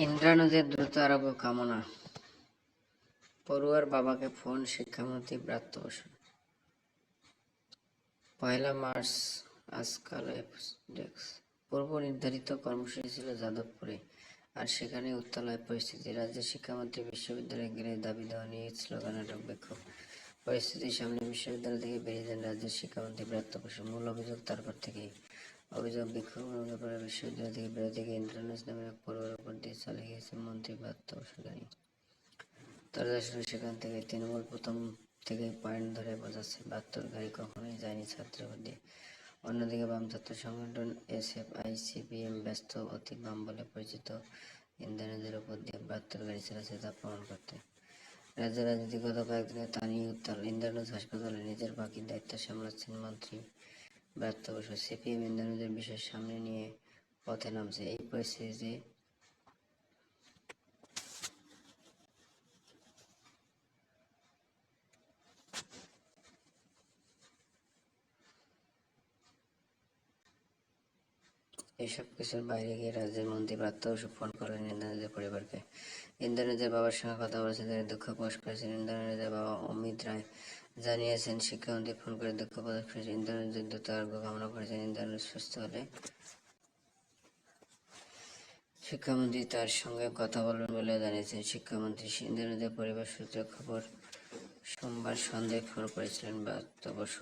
ইন্দ্রাণুদের দ্রুত আরোগ্য কামনা, পড়ুয়ার বাবাকে ফোন, শিক্ষামন্ত্রী ব্রাত্য বসু পয়লা মার্চ, আজকাল পূর্ব নির্ধারিত কর্মসূচি ছিল যাদবপুরে, আর সেখানে উত্তালয় পরিস্থিতি। রাজ্যের শিক্ষামন্ত্রী বিশ্ববিদ্যালয়ে গেলে দাবি দেওয়া নিয়ে স্লোগানাটক বিক্ষোভ পরিস্থিতির সামনে বিশ্ববিদ্যালয় থেকে বেরিয়ে যান রাজ্যের শিক্ষামন্ত্রী ব্রাত্য বসু মূল অভিযোগ তারপর থেকেই অভিযোগ বিক্ষোভ ভঙ্গ করে বিশ্ববিদ্যালয় থেকে বেরোতে গিয়ে ইন্দ্রানুস নামে এক উপর দিয়ে চলে গিয়েছে মন্ত্রী বসু গাড়ি দরজা শুনে সেখান থেকে তৃণমূল প্রথম থেকে পয়েন্ট ধরে বোঝাচ্ছে, বাহাত্তর গাড়ি কখনোই যায়নি ছাত্রদের দিয়ে অন্যদিকে বাম ছাত্র সংগঠন এস এফ আই সিপিএম ব্যস্ত অতি বাম বলে পরিচিত ইন্দ্রানুদের উপর দিয়ে বাহাত্তর গাড়ি চালাচ্ছে তা প্রমাণ করতে রাজ্যের রাজনীতি গত কয়েকদিনে তা নিয়ে উত্তাল ইন্দ্রানুজ হাসপাতালে নিজের বাকি দায়িত্ব সামলাচ্ছেন মন্ত্রী বসু সিপিএম বিষয় সামনে নিয়ে পথে নামছে এই পরিস্থিতিতে। এসব কিছুর বাইরে গিয়ে রাজ্যের মন্ত্রী প্রাপ্ত ফোন করলেন ইন্দ্রনীদের পরিবারকে। ইন্দ্রনীদের বাবার সঙ্গে কথা বলেছেন, তিনি দুঃখ প্রকাশ করেছেন। ইন্দ্রনীদের বাবা অমিত রায় জানিয়েছেন শিক্ষামন্ত্রী ফোন করে দুঃখ প্রকাশ করেছেন ইন্দ্রনীদের দ্রুত আরোগ্য কামনা করেছেন। ইন্দ্রনীদ সুস্থ হলে শিক্ষামন্ত্রী তার সঙ্গে কথা বলবেন বলে জানিয়েছেন। শিক্ষামন্ত্রী ইন্দ্রনীদের পরিবার সূত্রে খবর, সোমবার সন্ধ্যায় ফোন করেছিলেন বাস্তব বসু